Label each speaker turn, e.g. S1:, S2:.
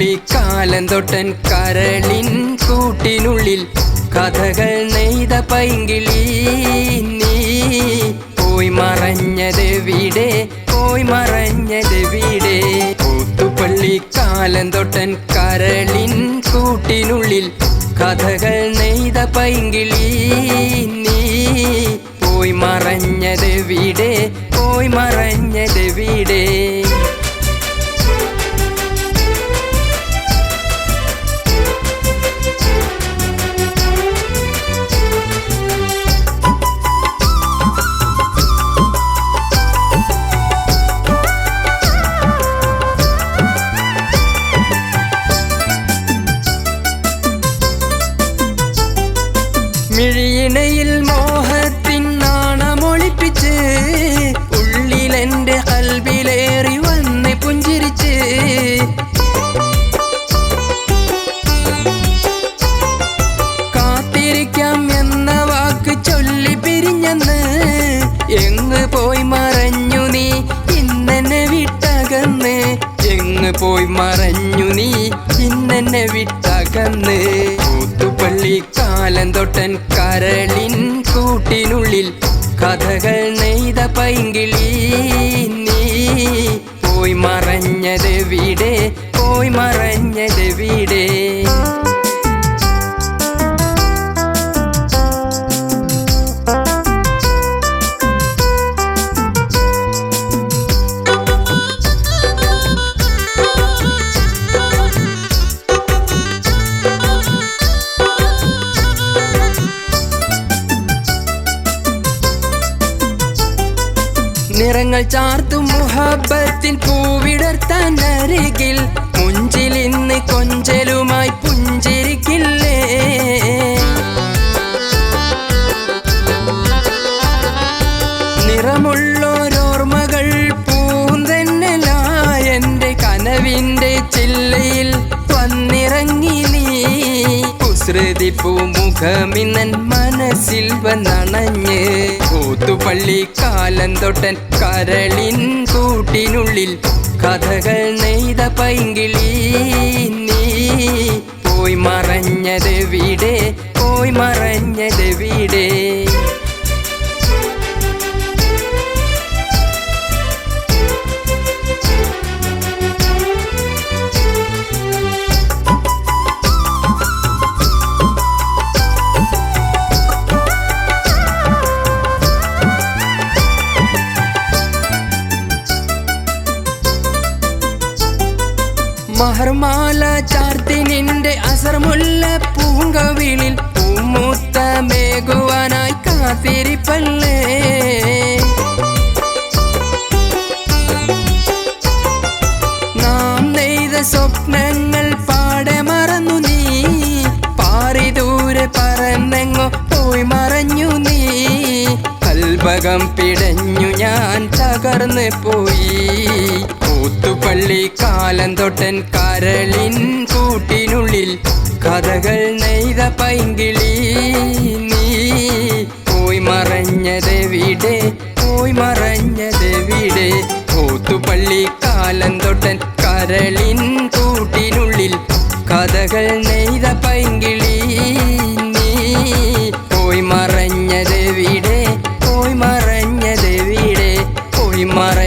S1: ഓത്തുപള്ളി കാലം തൊട്ടൻ കരളിൻ കൂട്ടിനുള്ളിൽ കഥകൾ നെയ്ത പൈങ്കിളി നീ. പോയി മറഞ്ഞത് വീടെ പോയി മറഞ്ഞത് വീടെ. കൂത്തുപള്ളി കാലം തൊട്ടൻ കരളിൻ കൂട്ടിനുള്ളിൽ കഥകൾ നെയ്ത പൈങ്കിളി നീ. പോയി മറഞ്ഞത് വീടെ പോയി മറഞ്ഞത് വീടേ. കാത്തിരിക്കാം എന്ന വാക്ക് ചൊല്ലി പിരിഞ്ഞെന്ന്. എങ്ങ് പോയി മറഞ്ഞു നീ ഇന്നെന്നെ വിട്ടകന്ന്. എങ്ങ് പോയി മറഞ്ഞു നീ ഇന്നെന്നെ വിട്ടകന്ന്. കൂത്തുപള്ളി കാലം തൊട്ടൻ കരളിൻ കൂട്ടിനുള്ളിൽ കഥകൾ നെയ്ത പൈങ്കിളി നീ. പോയി മറഞ്ഞത് വീടേ പോയി മറഞ്ഞത് വീടേ. നിറങ്ങൾ ചാർത്തും മുഹബത്തിൻ പൂവിടർത്താൻ അരികിൽ. മുഞ്ചിൽ ഇന്ന് കൊഞ്ചലുമായി പുഞ്ചിരിക്കില്ലേ? നിറമുള്ളോരോർമ്മകൾ പൂന്തന്നലായ എന്റെ കനവിന്റെ ചില്ലയിൽ വന്നിറങ്ങി നീ. കുസൃതി പൂമുഖമിന്നൻ മനസ്സിൽ വന്നണഞ്ഞ്. കൂത്തുപള്ളി കാലം തൊട്ടൻ കരളിൻ കൂട്ടിനുള്ളിൽ കഥകൾ നെയ്ത പൈങ്കിളി നീ. പോയി മറഞ്ഞത് വീടേ പോയി മറഞ്ഞത് വീടേ. മഹർമാല ചാർത്തി നിന്റെ അസർമുല്ല പൂങ്കവിളിൽ പൂമൂത്ത മേകുവാനായി കാത്തിരിപ്പല്ലേ? നാം നെയ്ത സ്വപ്നങ്ങൾ പാടെ മറന്നു നീ. പാറി ദൂരെ പറന്നെങ്ങോ പോയി മറഞ്ഞു നീ. കൽഭകം പിടഞ്ഞു ഞാൻ തകർന്ന് പോയി. പുത്തുപള്ളി കാലം തൊട്ടൻ കരളിൻ കൂട്ടിനുള്ളിൽ കഥകൾ നെയ്ത പൈങ്കിളി നീ. പോയി മറഞ്ഞതെവിടെ പോയി മറഞ്ഞതെവിടെ പൂത്തുപള്ളി കാലം തൊട്ടൻ കരളിൻ കൂട്ടിനുള്ളിൽ കഥകൾ നെയ്ത പൈങ്കിളി നീ. പോയി മറഞ്ഞതെവിടെ പോയി മറഞ്ഞതെവിടെ പോയി മറ